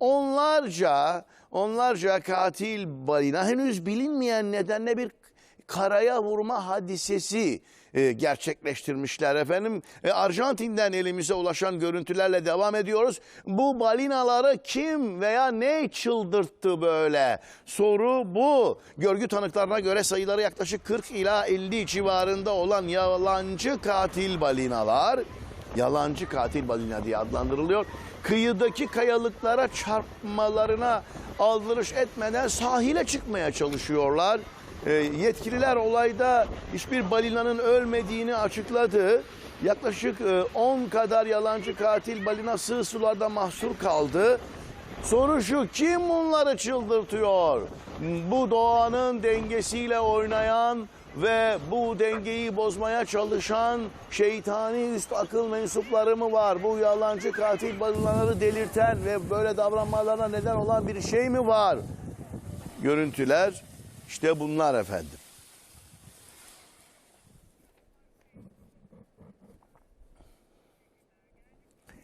onlarca onlarca katil balina henüz bilinmeyen nedenle bir karaya vurma hadisesi e, gerçekleştirmişler efendim. E, Arjantin'den elimize ulaşan görüntülerle devam ediyoruz. Bu balinaları kim veya ne çıldırttı böyle? Soru bu. Görgü tanıklarına göre sayıları yaklaşık 40 ila 50 civarında olan yalancı katil balinalar yalancı katil balina diye adlandırılıyor. Kıyıdaki kayalıklara çarpmalarına aldırış etmeden sahile çıkmaya çalışıyorlar. E, yetkililer olayda hiçbir balinanın ölmediğini açıkladı. Yaklaşık e, 10 kadar yalancı katil balina sığ sularda mahsur kaldı. Soru şu kim bunları çıldırtıyor? Bu doğanın dengesiyle oynayan ve bu dengeyi bozmaya çalışan şeytani üst akıl mensupları mı var? Bu yalancı katil balinaları delirten ve böyle davranmalarına neden olan bir şey mi var? Görüntüler işte bunlar efendim.